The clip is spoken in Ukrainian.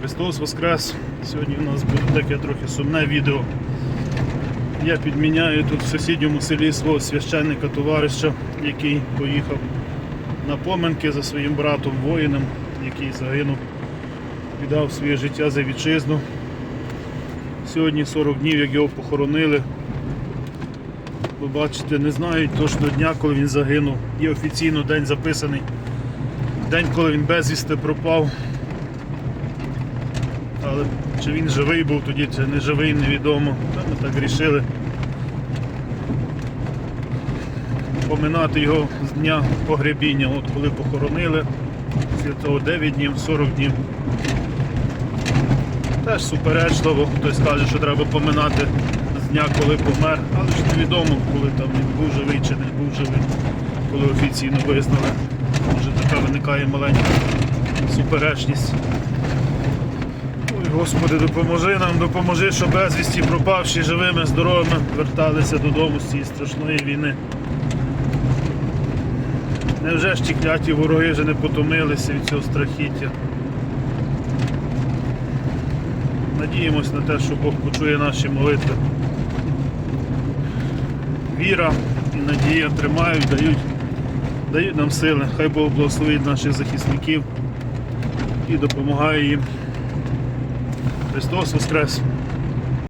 Христос Воскрес! Сьогодні у нас буде таке трохи сумне відео. Я підміняю тут в сусідньому селі свого священника товариша, який поїхав на поминки за своїм братом воїном, який загинув, віддав своє життя за вітчизну. Сьогодні 40 днів, як його похоронили. Ви бачите, не знають точно дня, коли він загинув. Є офіційно день записаний. День, коли він безвісти пропав. Але чи він живий був тоді, чи не живий, невідомо. Та ми так рішили поминати його з дня погребіння. От коли похоронили, після того 9 днів, 40 днів. Теж суперечливо, хтось каже, що треба поминати з дня, коли помер, але ж невідомо, коли там він був живий чи не був живий, коли офіційно визнали. Може така виникає маленька суперечність. Господи, допоможи нам, допоможи, щоб безвісті пропавші живими, здоровими верталися додому з цієї страшної війни. Невже ж ті кляті вороги вже не потомилися від цього страхіття? Надіємось на те, що Бог почує наші молитви. Віра і надія тримають, дають, дають нам сили. Хай Бог благословить наших захисників і допомагає їм. Христос Воскрес!